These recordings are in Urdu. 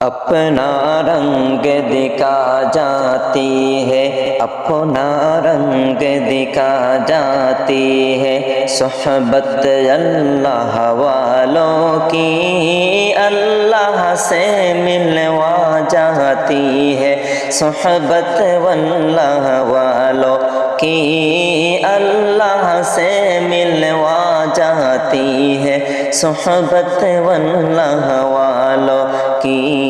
اپنا رنگ دکھا جاتی ہے، اپنا رنگ دکھا جاتی ہے۔ صحبت اللہ والوں کی اللہ سے ملوا جاتی ہے۔ صحبت اللہ والوں کی اللہ سے ملوا جاتی ہے۔ صحبت اللہ والوں کی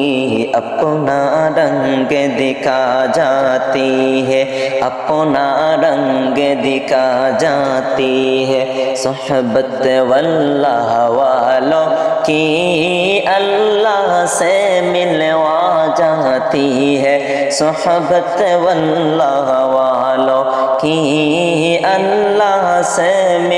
اپنا رنگ دکھا جاتی ہے، اپنا رنگ دکھا جاتی ہے۔ صحبت واللہ والوں کی اللہ سے ملوا جاتی ہے۔ صحبت واللہ والوں کی اللہ سے ملوا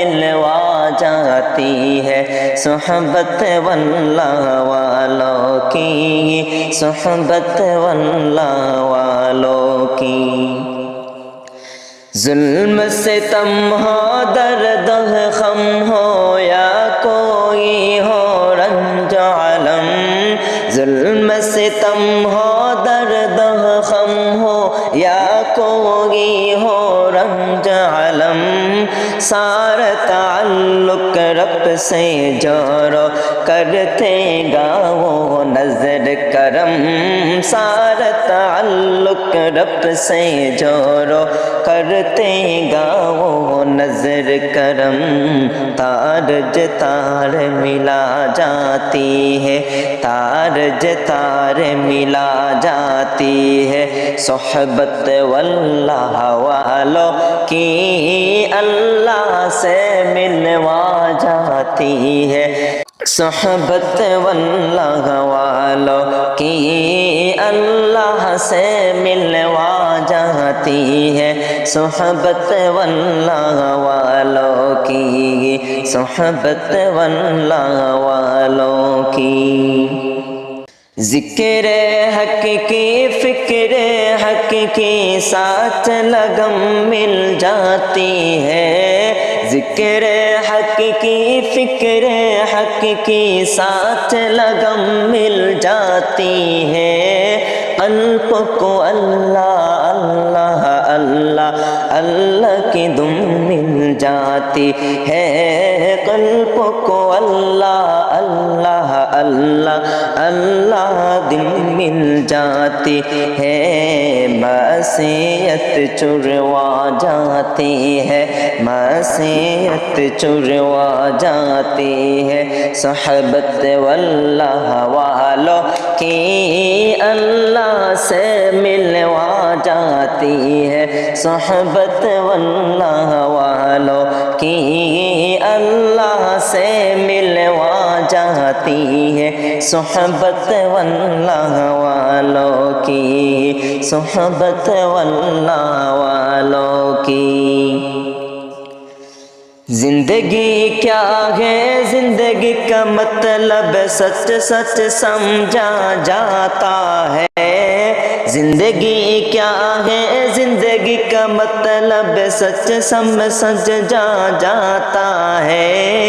جاتی ہے۔ صحبت واللہ والوں کی صحبت واللہ والوں کی۔ ظلم سے تم ہو درد خم ہو یا کوئی ہو رنج علم ظلم سے تم ہو درد خم ہو یا کوئی ہو رنج علم سارا تعلق رب سے جورو کرتے گا وہ نظر کرم سارا تعلق رب سے جورو کرتے گا وہ نظر کرم تارج تار ملا جاتی ہے تارج تار ملا جاتی ہے صحبت واللہ والوں کی اللہ سے ملوا جاتی ہے صحبت واللہ والوں کی اللہ سے ملوا جاتی ہے صحبت واللہ والوں کی، صحبت واللہ والوں کی۔ ذکر حق کی، فکر حق کی ساتھ لگم مل جاتی ہے۔ ذکر حق کی، فکر حق کی ساتھ لگم مل جاتی ہے قلب کو اللہ اللہ اللہ اللہ کی دم مل جاتی ہے قلب کو اللہ اللہ اللہ اللہ دل مل جاتی ہے مسیت چروا جاتی ہے مسیت چروا جاتی ہے صحبت واللہ والوں کی اللہ سے ملوا جاتی ہے صحبت واللہ والوں کی اللہ سے ملوا جاتی ہے صحبت واللہ والوں کی صحبت واللہ والوں کی زندگی کیا ہے؟ زندگی کا مطلب سچ سچ سمجھا جاتا ہے۔ زندگی کیا ہے؟ زندگی کا مطلب سچ سمجھ جا جاتا ہے۔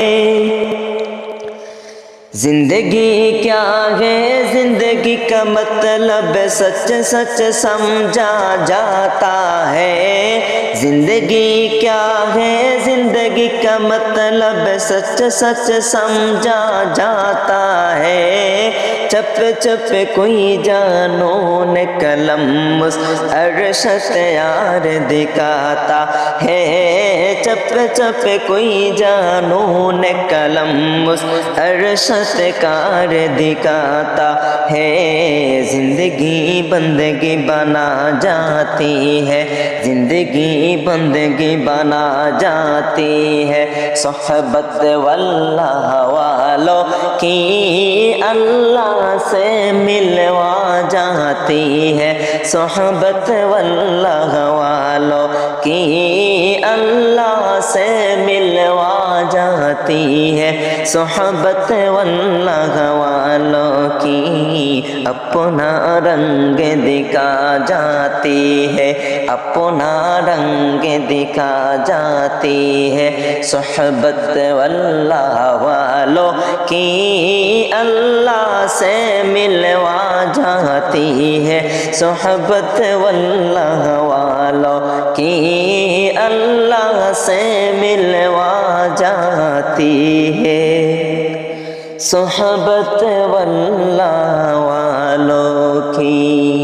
زندگی کیا ہے؟ زندگی کا مطلب سچ سچ سمجھا جاتا ہے۔ زندگی کیا ہے؟ زندگی کا مطلب سچ سچ سمجھا جاتا ہے۔ چپ چپ کوئی جانون قلم ارشت یار دکھاتا ہے۔ چپ چپ کوئی جانون قلم ارشت کار دکھاتا ہے۔ زندگی بندگی بنا جاتی ہے۔ زندگی بندگی بنا جاتی ہے۔ صحبت واللہ والوں کی اللہ سے ملوا جاتی ہے۔ صحبت واللہ والوں کی اللہ سے ملوا جاتی ہے۔ صحبت واللہ والوں کی اپنا رنگ دکھا جاتی ہے۔ اپنا رنگ دکھا جاتی ہے۔ صحبت واللہ والوں کی اللہ سے ملوا جاتی ہے۔ صحبت واللہ والوں کی اللہ سے ملوا جاتی ہے صحبت واللہ والوں کی